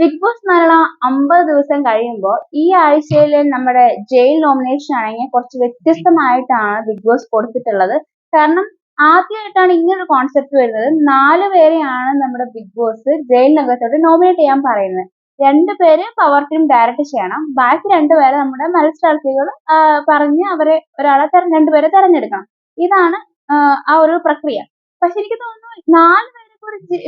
Big boss Malayalam അമ്പത് ദിവസം കഴിയുമ്പോൾ ഈ ആഴ്ചയിലെ നമ്മുടെ ജയിൽ നോമിനേഷൻ ആണെങ്കിൽ കുറച്ച് വ്യത്യസ്തമായിട്ടാണ് ബിഗ് ബോസ് കൊടുത്തിട്ടുള്ളത്. കാരണം ആദ്യമായിട്ടാണ് ഇങ്ങനൊരു കോൺസെപ്റ്റ് വരുന്നത്. നാല് പേരെയാണ് നമ്മുടെ ബിഗ് ബോസ് ജയിലിനകത്തോട്ട് നോമിനേറ്റ് ചെയ്യാൻ പറയുന്നത്. രണ്ട് പേര് പവർ ടീം ഡയറക്റ്റ് ചെയ്യണം. ബാക്കി രണ്ടുപേരെ നമ്മുടെ മത്സരാർത്ഥികൾ പറഞ്ഞ് അവരെ ഒരാളെ രണ്ടുപേരെ തെരഞ്ഞെടുക്കണം. ഇതാണ് ആ ഒരു പ്രക്രിയ. പക്ഷെ എനിക്ക് തോന്നുന്നു നാല് ഒരു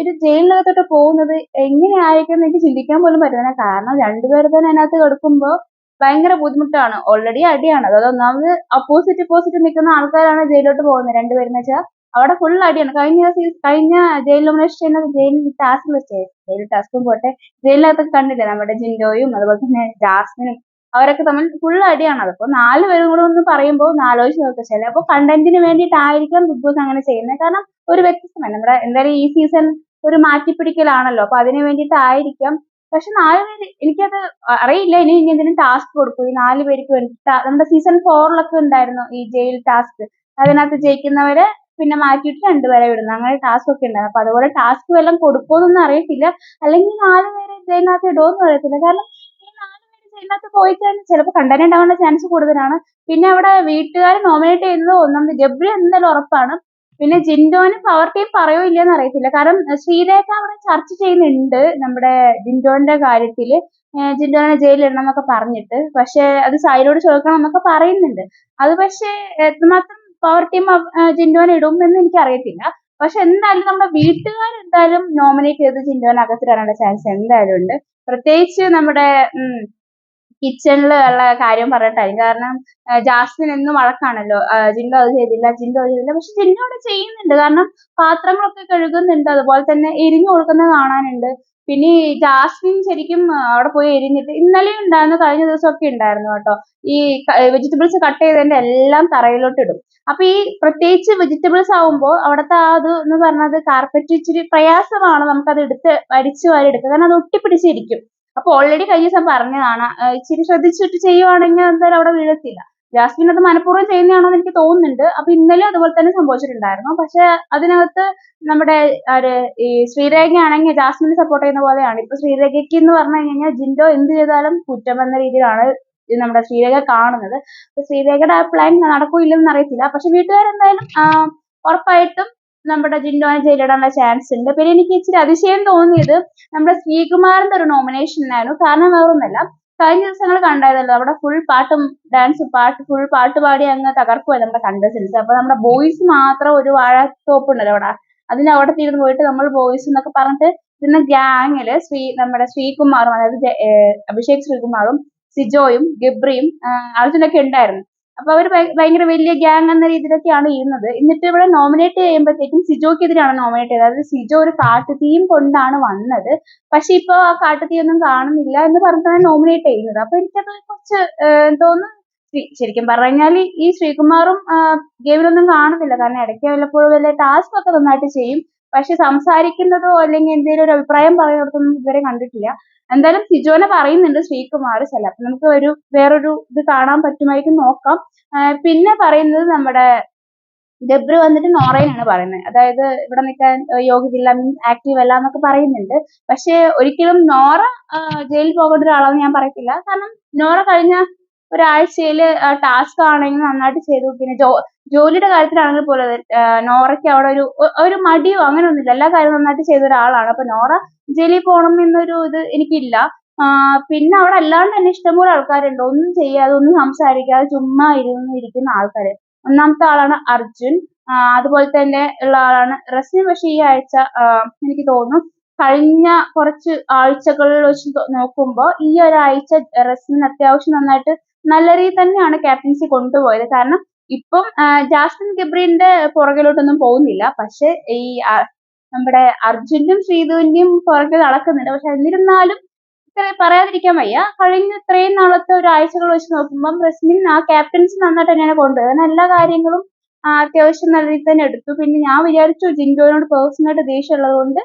ഒരു ജയിലിനകത്തോട്ട് പോകുന്നത് എങ്ങനെയായിരിക്കും എന്ന് എനിക്ക് ചിന്തിക്കാൻ പോലും പറ്റുന്നില്ല കാരണം രണ്ടുപേർ തന്നെ അതിനകത്ത് കിടക്കുമ്പോൾ ഭയങ്കര ബുദ്ധിമുട്ടാണ്. ഓൾറെഡി അടിയാണ്. അതായത് ഒന്നാമത് അപ്പോസിറ്റ് അപ്പോസിറ്റ് നിൽക്കുന്ന ആൾക്കാരാണ് ജയിലിലോട്ട് പോകുന്നത് രണ്ടുപേരെന്ന് വെച്ചാൽ അവിടെ ഫുൾ അടിയാണ്. കഴിഞ്ഞ കഴിഞ്ഞ ജയിൽ നോമിനേഷൻ ജയിൽ ടാസ്ക് വെച്ചേ ജയിൽ ടാസ്കും പോട്ടെ. ജയിലിനകത്തൊക്കെ കണ്ടില്ലേ? നമ്മുടെ ജിൻഡോയും അതുപോലെ തന്നെ ജാസ്മിനും അവരൊക്കെ തമ്മിൽ ഫുൾ അടിയാണ് അതിപ്പോ നാല് പേരും കൂടെ ഒന്ന് പറയുമ്പോൾ ആലോചിച്ച് നോക്കുക ചിലപ്പോൾ കണ്ടന്റിന് വേണ്ടിയിട്ടായിരിക്കാം ബിഗ് ബോസ് അങ്ങനെ ചെയ്യുന്നത്. കാരണം ഒരു വ്യത്യസ്തമായി നമ്മുടെ എന്തായാലും ഈ സീസൺ ഒരു മാറ്റിപ്പിടിക്കലാണല്ലോ. അപ്പൊ അതിന് വേണ്ടിയിട്ടായിരിക്കാം. പക്ഷെ നാല് പേര് എനിക്കത് അറിയില്ല. ഇനി ഇനി എന്തെങ്കിലും ടാസ്ക് കൊടുക്കും. ഈ നാല് പേർക്ക് വേണ്ടി നമ്മുടെ സീസൺ ഫോറിലൊക്കെ ഉണ്ടായിരുന്നു ഈ ജയിൽ ടാസ്ക് അതിനകത്ത് ജയിക്കുന്നവരെ പിന്നെ മാറ്റിയിട്ട് രണ്ടുപേരെ വിടുന്നു. അങ്ങനെ ടാസ്ക് ഒക്കെ ഉണ്ടായിരുന്നു. അപ്പൊ അതുപോലെ ടാസ്ക് വല്ലതും കൊടുക്കുമെന്നൊന്നും അറിയത്തില്ല. അല്ലെങ്കിൽ നാല് പേരെ ജയിലിനകത്ത് ഇടുമെന്നും അറിയത്തില്ല. കാരണം ജയിലിനകത്ത് പോയി കഴിഞ്ഞാൽ ചിലപ്പോൾ കണ്ടന്റ് ഉണ്ടാവാനുള്ള ചാൻസ് കൂടുതലാണ്. പിന്നെ അവിടെ വീട്ടുകാർ നോമിനേറ്റ് ചെയ്യുന്നത് ഒന്നാമത് ഗബ്രി എന്തായാലും ഉറപ്പാണ്. പിന്നെ ജിൻഡോന് പവർ ടീം പറയോ ഇല്ലയെന്ന് അറിയത്തില്ല. കാരണം ശ്രീരേഖ അവിടെ ചർച്ച ചെയ്യുന്നുണ്ട് നമ്മുടെ ജിൻഡോന്റെ കാര്യത്തിൽ. ജിൻഡോനെ ജയിലിടണം എന്നൊക്കെ പറഞ്ഞിട്ട്. പക്ഷെ അത് സായിലോട് ചോദിക്കണം എന്നൊക്കെ പറയുന്നുണ്ട്. അത് പക്ഷേ എത്രമാത്രം പവർ ടീം ജിൻഡോനെ ഇടും എന്ന് എനിക്ക് അറിയത്തില്ല പക്ഷെ എന്തായാലും നമ്മുടെ വീട്ടുകാർ എന്തായാലും നോമിനേറ്റ് ചെയ്ത് ജിൻഡോനെ അകത്തിടാനുള്ള ചാൻസ് എന്തായാലും ഉണ്ട്. പ്രത്യേകിച്ച് നമ്മുടെ കിച്ചണിൽ ഉള്ള കാര്യം പറഞ്ഞിട്ടായിരിക്കും. കാരണം ജാസ്മിൻ എന്നും വഴക്കാണല്ലോ. ജിൻഡോ അത് ചെയ്തില്ല ജിൻഡോ അത് ചെയ്തില്ല. പക്ഷെ ജിൻഡോ അവിടെ ചെയ്യുന്നുണ്ട്. കാരണം പാത്രങ്ങളൊക്കെ കഴുകുന്നുണ്ട്. അതുപോലെ തന്നെ എരിഞ്ഞു കൊടുക്കുന്നത് കാണാനുണ്ട്. പിന്നെ ജാസ്മിൻ ശരിക്കും അവിടെ പോയി എരിഞ്ഞിട്ട് ഇന്നലെയും ഉണ്ടായിരുന്നു. കഴിഞ്ഞ ദിവസമൊക്കെ ഉണ്ടായിരുന്നു കേട്ടോ. ഈ വെജിറ്റബിൾസ് കട്ട് ചെയ്തതിന്റെ എല്ലാം തറയിലോട്ട് ഇടും. അപ്പൊ ഈ പ്രത്യേകിച്ച് വെജിറ്റബിൾസ് ആവുമ്പോൾ അവിടുത്തെ ആ അത് എന്ന് പറഞ്ഞത് കാർപ്പറ്റ് ഇച്ചിരി പ്രയാസമാണ് നമുക്കത് എടുത്ത് വരിച്ചു വാരി എടുക്കുക കാരണം അത് ഒട്ടിപ്പിടിച്ചിരിക്കും. അപ്പൊ ഓൾറെഡി കഴിഞ്ഞ ദിവസം പറഞ്ഞതാണ് ഇച്ചിരി ശ്രദ്ധിച്ചിട്ട് ചെയ്യുവാണെങ്കിൽ എന്തായാലും അവിടെ വീഴത്തില്ല. ജാസ്മിൻ അത് മനഃപൂർവം ചെയ്യുന്നതാണോ എന്ന് എനിക്ക് തോന്നുന്നുണ്ട്. അപ്പൊ ഇന്നലെ അതുപോലെ തന്നെ സംഭവിച്ചിട്ടുണ്ടായിരുന്നു. പക്ഷെ അതിനകത്ത് നമ്മുടെ ആര് ഈ ശ്രീരേഖ ആണെങ്കിൽ ജാസ്മിനെ സപ്പോർട്ട് ചെയ്യുന്ന പോലെയാണ്. ഇപ്പൊ ശ്രീരേഖയ്ക്ക് എന്ന് പറഞ്ഞു കഴിഞ്ഞാൽ ജിൻഡോ എന്ത് ചെയ്താലും കുറ്റം എന്ന രീതിയിലാണ് നമ്മുടെ ശ്രീരേഖ കാണുന്നത്. അപ്പൊ ശ്രീരേഖയുടെ ആ പ്ലാൻ നടക്കൂല്ലെന്ന് അറിയത്തില്ല. പക്ഷെ വീട്ടുകാരെന്തായാലും ഉറപ്പായിട്ടും നമ്മുടെ ജിൻഡോനെ ജയിലിടാനുള്ള ചാൻസ് ഉണ്ട്. പിന്നെ എനിക്ക് ഇച്ചിരി അതിശയം തോന്നിയത് നമ്മുടെ ശ്രീകുമാറിന്റെ ഒരു നോമിനേഷൻ ആയിരുന്നു. കാരണം വേറൊന്നല്ല കഴിഞ്ഞ ദിവസങ്ങൾ കണ്ടായിരുന്നല്ലോ അവിടെ ഫുൾ പാട്ടും ഡാൻസ് പാട്ട് ഫുൾ പാട്ട് പാടി അങ്ങ് തകർക്കുമല്ലോ നമ്മുടെ കണ്ടസ്റ്റൻസ് അപ്പൊ നമ്മുടെ ബോയ്സ് മാത്രം ഒരു വാഴത്തോപ്പ് ഉണ്ടല്ലോ അവിടെ. അതിന് അവിടെ തീർന്ന് പോയിട്ട് നമ്മൾ ബോയ്സ് എന്നൊക്കെ പറഞ്ഞിട്ട് ഇന്ന് ഗ്യാങ്ങിൽ ശ്രീ നമ്മുടെ ശ്രീകുമാറും അതായത് അഭിഷേക് ശ്രീകുമാറും സിജോയും ഗബ്രിയും അർജുനൊക്കെ ഉണ്ടായിരുന്നു. അപ്പൊ അവർ ഭയങ്കര വലിയ ഗ്യാങ് എന്ന രീതിയിലൊക്കെയാണ് ഇരുന്നത്. എന്നിട്ട് ഇവിടെ നോമിനേറ്റ് ചെയ്യുമ്പോഴത്തേക്കും സിജോക്കെതിരെയാണ് നോമിനേറ്റ് ചെയ്തത്. അതായത് സിജോ ഒരു കാട്ടു തീം കൊണ്ടാണ് വന്നത്. പക്ഷെ ഇപ്പൊ ആ കാട്ടു തീ ഒന്നും കാണുന്നില്ല എന്ന് പറഞ്ഞിട്ടാണ് നോമിനേറ്റ് ചെയ്യുന്നത്. അപ്പൊ എനിക്കത് കുറച്ച് തോന്നുന്നു ശരിക്കും പറഞ്ഞാൽ ഈ ശ്രീകുമാറും ഗെയിമിലൊന്നും കാണുന്നില്ല. കാരണം ഇടയ്ക്ക് വല്ലപ്പോഴും വല്ല ടാസ്ക് ഒക്കെ നന്നായിട്ട് ചെയ്യും. പക്ഷെ സംസാരിക്കുന്നതോ അല്ലെങ്കിൽ എന്തെങ്കിലും ഒരു അഭിപ്രായം പറയുന്നിടത്തൊന്നും ഇതുവരെ കണ്ടിട്ടില്ല. എന്തായാലും സിജോനെ പറയുന്നുണ്ട് ശ്രീകുമാർ ചില. അപ്പൊ നമുക്ക് ഒരു വേറൊരു ഇത് കാണാൻ പറ്റുമായിരിക്കും നോക്കാം. പിന്നെ പറയുന്നത് നമ്മുടെ ഡെബ്രു വന്നിട്ട് നോറയിലാണ് പറയുന്നത്. അതായത് ഇവിടെ നിൽക്കാൻ യോഗ്യതയില്ല മീൻസ് ആക്റ്റീവ് അല്ല എന്നൊക്കെ പറയുന്നുണ്ട്. പക്ഷെ ഒരിക്കലും നോറ ജയിലിൽ പോകേണ്ട ഒരാളാണെന്ന് ഞാൻ പറയത്തില്ല. കാരണം നോറ കഴിഞ്ഞ ഒരാഴ്ചയിൽ ടാസ്ക് ആണെങ്കിൽ നന്നായിട്ട് ചെയ്തു. പിന്നെ ജോ ജോലിയുടെ കാര്യത്തിലാണെങ്കിൽ പോലെ നോറയ്ക്ക് അവിടെ ഒരു ഒരു മടിയോ അങ്ങനെ ഒന്നുമില്ല എല്ലാ കാര്യവും നന്നായിട്ട് ചെയ്ത ഒരാളാണ്. അപ്പൊ നോറ ജയിലിൽ പോകണം എന്നൊരു ഇത് എനിക്കില്ല. പിന്നെ അവിടെ അല്ലാണ്ട് തന്നെ ഇഷ്ടംപോലെ ആൾക്കാരുണ്ട്. ഒന്നും ചെയ്യാതെ ഒന്നും സംസാരിക്കാതെ ചുമ്മാ ഇരുന്ന് ഇരിക്കുന്ന ആൾക്കാർ ഒന്നാമത്തെ ആളാണ് അർജുൻ. അതുപോലെ തന്നെ ഉള്ള ആളാണ് റസ്മിൻ പക്ഷെ ഈ ആഴ്ച എനിക്ക് തോന്നുന്നു കഴിഞ്ഞ കുറച്ച് ആഴ്ചകളിൽ വെച്ച് നോക്കുമ്പോൾ ഈ ഒരാഴ്ച റസ്മിൻ അത്യാവശ്യം നന്നായിട്ട് നല്ല രീതിയിൽ തന്നെയാണ് ക്യാപ്റ്റൻസി കൊണ്ടുപോയത്. കാരണം ഇപ്പം ജാസ്മിൻ ഗബ്രീന്റെ പുറകിലോട്ടൊന്നും പോകുന്നില്ല. പക്ഷെ ഈ നമ്മുടെ അർജുനും ശ്രീധുവിന്റെയും പുറകിൽ നടക്കുന്നുണ്ട്. പക്ഷെ എന്നിരുന്നാലും ഇത്ര പറയാതിരിക്കാൻ വയ്യ. കഴിഞ്ഞ ഇത്രയും നാളത്തെ ഒരു ആഴ്ചകൾ വെച്ച് നോക്കുമ്പോൾ റസ്മിൻ ആ ക്യാപ്റ്റൻസി നന്നായിട്ട് തന്നെയാണ് കൊണ്ടുപോയത്. എല്ലാ കാര്യങ്ങളും അത്യാവശ്യം നല്ല രീതിയിൽ തന്നെ എടുത്തു. പിന്നെ ഞാൻ വിചാരിച്ചു ജിൻഡോനോട് പേഴ്സണലായിട്ട് ദേഷ്യം ഉള്ളത് കൊണ്ട്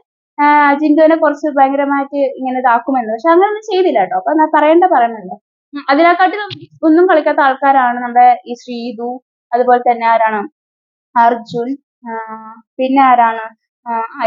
ജിൻഡോനെ കുറച്ച് ഭയങ്കരമായിട്ട് ഇങ്ങനെ ഇതാക്കുമെന്ന്. പക്ഷെ അങ്ങനെയൊന്നും ചെയ്തില്ല കേട്ടോ. അപ്പൊ പറയേണ്ട പറയണല്ലോ. അതിനെക്കാട്ടി ഒന്നും കളിക്കാത്ത ആൾക്കാരാണ് നമ്മുടെ ഈ ശ്രീതു അതുപോലെ തന്നെ ആരാണ്? അർജുൻ പിന്നെ ആരാണ്?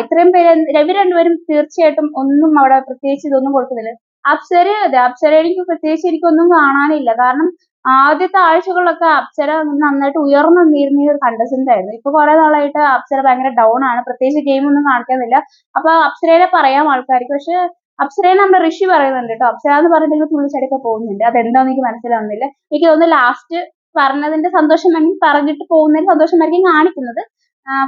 ഇത്രയും പേര് രവി രണ്ടുപേരും തീർച്ചയായിട്ടും ഒന്നും അവിടെ പ്രത്യേകിച്ച് ഇതൊന്നും കൊടുക്കുന്നില്ല. അപ്സര അതെ അപ്സര എനിക്ക് പ്രത്യേകിച്ച് എനിക്കൊന്നും കാണാനില്ല. കാരണം ആദ്യത്തെ ആഴ്ചകളിലൊക്കെ അപ്സര നന്നായിട്ട് ഉയർന്നു നിന്നിരുന്ന ഒരു കണ്ടസ്റ്റന്റ് ആയിരുന്നു. ഇപ്പൊ കുറെ നാളായിട്ട് അപ്സര ഭയങ്കര ഡൗൺ ആണ്. പ്രത്യേകിച്ച് ഗെയിം ഒന്നും കാണിക്കുന്നില്ല അപ്പൊ അപ്സരയെ പറയാം ആൾക്കാർക്ക്. പക്ഷെ അപ്സരയെ നമ്മുടെ ഋഷി പറയുന്നുണ്ട് കേട്ടോ. അപ്സര എന്ന് പറഞ്ഞിട്ട് തുള്ളിച്ചടിയൊക്കെ പോകുന്നുണ്ട്. അതെന്താന്ന് എനിക്ക് മനസ്സിലാവുന്നില്ല. എനിക്ക് തോന്നുന്നു ലാസ്റ്റ് പറഞ്ഞതിന്റെ സന്തോഷം വേണമെങ്കിൽ പറഞ്ഞിട്ട് പോകുന്നതിന് സന്തോഷമായിരിക്കും കാണിക്കുന്നത്.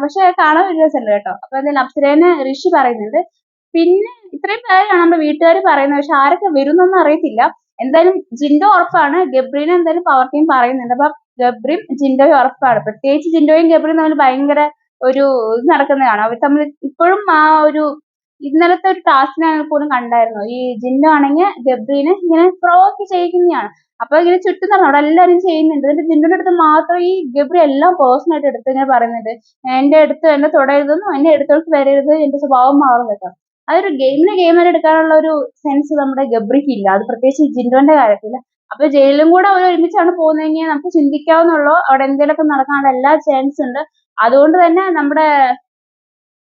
പക്ഷെ കാണാൻ ഒരു രസമുണ്ട് കേട്ടോ. അപ്പൊ എന്തായാലും അപ്സരേനെ ഋഷി പറയുന്നുണ്ട്. പിന്നെ ഇത്രയും പേരാണ് നമ്മുടെ വീട്ടുകാർ പറയുന്നത്. പക്ഷെ ആരൊക്കെ വരുന്നൊന്നും അറിയത്തില്ല. എന്തായാലും ജിൻഡോ ഉറപ്പാണ്. ഗബ്രീനെ എന്തായാലും പവർ ടീം പറയുന്നുണ്ട്. അപ്പൊ ഗബ്രിയും ജിൻഡോയും ഉറപ്പാണ്. പ്രത്യേകിച്ച് ജിൻഡോയും ഗബ്രിയും തമ്മിൽ ഭയങ്കര ഒരു ഇത് നടക്കുന്നതാണ്. അവർ തമ്മിൽ ഇപ്പോഴും ആ ഒരു ഇന്നലത്തെ ഒരു ടാസ്കിനാണെങ്കിൽ പോലും കണ്ടായിരുന്നു? ഈ ജിന്നു ആണെങ്കിൽ ഗബ്രീനെ ഇങ്ങനെ പ്രോക്ക് ചെയ്യിക്കുന്നതാണ്. അപ്പൊ ഇങ്ങനെ ചുറ്റും നടന്നു അവിടെ എല്ലാവരും ചെയ്യുന്നുണ്ട്. എന്നിട്ട് ജിന്നുടെ അടുത്ത് മാത്രം ഈ ഗബ്രി എല്ലാം പേഴ്സണൽ ആയിട്ട് എടുത്ത് ഇങ്ങനെ പറയുന്നുണ്ട്. എന്റെ അടുത്ത് എന്നെ തുടരുതെന്നും എന്നെ അടുത്തോട്ട് വരരുത് എന്റെ സ്വഭാവം മാറും കേട്ടോ. അതൊരു ഗെയിമിനെ ഗെയിമിനെ എടുക്കാനുള്ള ഒരു സെൻസ് നമ്മുടെ ഗബ്രിക്ക് ഇല്ല അത് പ്രത്യേകിച്ച് ജിൻഡോന്റെ കാര്യത്തിൽ അപ്പൊ ജയിലും കൂടെ അവർ ഒരുമിച്ചാണ് പോകുന്നതെങ്കിൽ നമുക്ക് ചിന്തിക്കാവുന്നുള്ളൂ. അവിടെ എന്തെങ്കിലുമൊക്കെ നടക്കാനുള്ള എല്ലാ ചാൻസ് ഉണ്ട്. അതുകൊണ്ട് തന്നെ നമ്മുടെ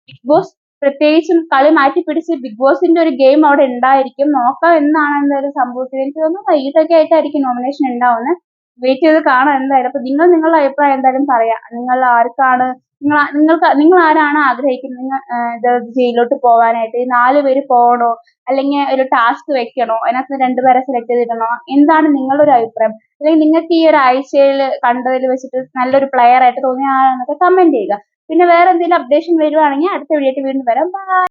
ബിഗ് ബോസ് പ്രത്യേകിച്ചും കളി മാറ്റി പിടിച്ച് ബിഗ് ബോസിന്റെ ഒരു ഗെയിം അവിടെ ഉണ്ടായിരിക്കും. നോക്കാം എന്നാണ് എന്തായാലും സംഭവിക്കുന്നത്. എനിക്ക് തോന്നുന്നു വൈകിട്ടൊക്കെ ആയിട്ടായിരിക്കും നോമിനേഷൻ ഉണ്ടാവുന്നത്. വെയിറ്റ് ചെയ്ത് കാണാം എന്തായാലും. അപ്പൊ നിങ്ങൾ നിങ്ങളുടെ അഭിപ്രായം എന്തായാലും പറയാം. നിങ്ങൾ ആർക്കാണ് നിങ്ങൾ നിങ്ങൾക്ക് നിങ്ങൾ ആരാണ് ആഗ്രഹിക്കുന്നത്? നിങ്ങൾ ജയിലിലോട്ട് പോകാനായിട്ട് ഈ നാല് പേര് പോകണോ? അല്ലെങ്കിൽ ഒരു ടാസ്ക് വെക്കണോ? അതിനകത്ത് രണ്ടുപേരെ സെലക്ട് ചെയ്തിടണോ? എന്താണ് നിങ്ങളുടെ ഒരു അഭിപ്രായം? അല്ലെങ്കിൽ നിങ്ങൾക്ക് ഈ ഒരു ആഴ്ചയിൽ കണ്ടതിൽ വെച്ചിട്ട് നല്ലൊരു പ്ലെയർ ആയിട്ട് തോന്നിയ ആളാണെന്നൊക്കെ കമന്റ് ചെയ്യുക. പിന്നെ വേറെ എന്തെങ്കിലും അപ്ഡേഷൻ വരുവാണെങ്കിൽ അടുത്ത വീഡിയോ വീണ്ടും വരാം. ബൈ